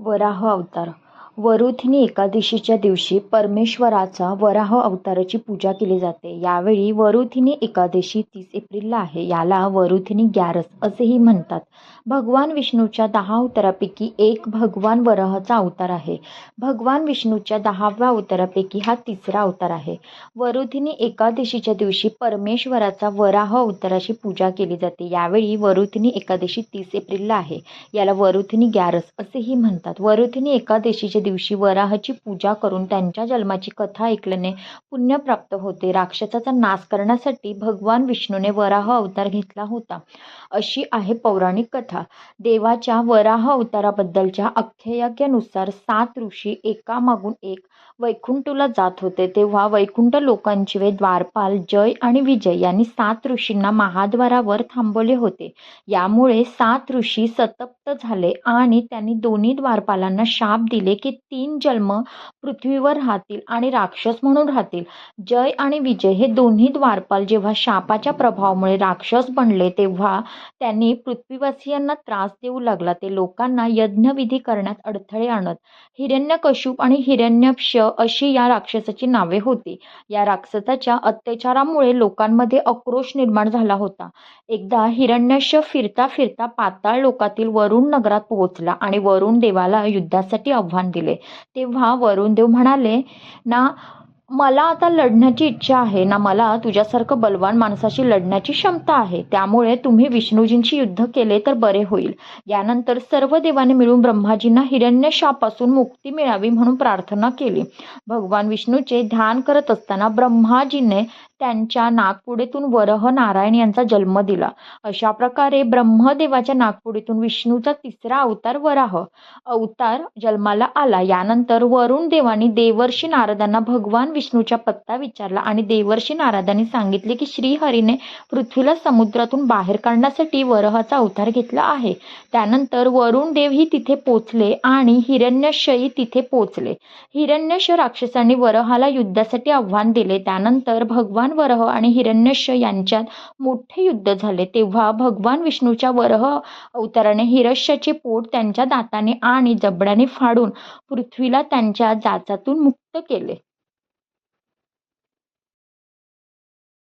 वराह अवतार वरुथिनी एकादशीच्या दिवशी परमेश्वराचा वराह अवताराची पूजा केली जाते. यावेळी वरुथिनी एकादशी तीस एप्रिलला आहे. याला वरुथिनी ग्यारस असेही म्हणतात. भगवान विष्णूच्या दहा अवतारापैकी एक भगवान वराहाचा अवतार आहे. भगवान विष्णूच्या दहाव्या अवतारापैकी हा तिसरा अवतार आहे. वरुथिनी एकादशीच्या दिवशी परमेश्वराचा वराह अवताराची पूजा केली जाते. यावेळी वरुथिनी एकादशी तीस एप्रिलला आहे. याला वरुथिनी ग्यारस असेही म्हणतात. वरुथिनी एकादशीच्या दिवशी वराहची पूजा करून त्यांच्या जन्माची कथा ऐकल्याने पुण्य प्राप्त होते. राक्षसाचा नाश करण्यासाठी भगवान विष्णूने वराह अवतार घेतला होता, अशी आहे पौराणिक कथा. देवाच्या वराह अवताराबद्दलच्या आख्यायिकेनुसार सात ऋषी एकामागून एक वैकुंठला जात होते. तेव्हा वैकुंठ लोकांचे द्वारपाल जय आणि विजय यांनी सात ऋषींना महाद्वारावर थांबवले होते. यामुळे सात ऋषी सतप्त झाले आणि त्यांनी दोन्ही द्वारपालांना शाप दिले की तीन जन्म पृथ्वीवर राहतील आणि राक्षस म्हणून राहतील. जय आणि विजय हे दोन्ही द्वारपाल जेव्हा शापाच्या प्रभावामुळे राक्षस बनले तेव्हा त्यांनी पृथ्वीवासियांना त्रास देऊ लागला. ते लोकांना यज्ञविधी करण्यात अडथळे आणत. हिरण्यकश्यप आणि हिरण्यक्ष अशी या राक्षसाची नावे होती. या राक्षसाच्या अत्याचारामुळे लोकांमध्ये आक्रोश निर्माण झाला होता. एकदा हिरण्यश फिरता फिरता पाताळ लोकातील वरुण नगरात पोहोचला आणि वरुण देवाला युद्धासाठी आव्हान दिले. तेव्हा वरुणदेव म्हणाले, ना मला आता लढण्याची इच्छा आहे ना मला तुझ्यासारखं बलवान माणसाशी लढण्याची क्षमता आहे. त्यामुळे तुम्ही विष्णूजींशी युद्ध केले तर बरे होईल. यानंतर सर्व देवाने मिळून ब्रह्माजींना हिरण्यशापासून मुक्ती मिळावी म्हणून प्रार्थना केली. भगवान विष्णूचे ध्यान करत असताना ब्रह्माजीने त्यांच्या नागपुडेतून वरह नारायण यांचा जन्म दिला. अशा प्रकारे ब्रह्मदेवाच्या नागपुडेतून विष्णूचा तिसरा अवतार वराह अवतार जन्माला आला. यानंतर वरुण देवानी देवर्षी नारदांना भगवान विष्णूचा पत्ता विचारला आणि देवर्षी नारदांनी सांगितले की श्रीहरीने पृथ्वीला समुद्रातून बाहेर काढण्यासाठी वरहाचा अवतार घेतला आहे. त्यानंतर वरुणदेवही तिथे पोचले आणि हिरण्यशयी तिथे पोचले. हिरण्यश राक्षसांनी वरहाला युद्धासाठी आव्हान दिले. त्यानंतर भगवान वरह आणि हिरण्यश यांच्यात मोठे युद्ध झाले. तेव्हा भगवान विष्णूच्या वरह अवताराने हिरण्यक्षाचे पोट त्यांच्या दाताने आणि जबड्याने फाडून पृथ्वीला त्यांच्या जाचातून मुक्त केले.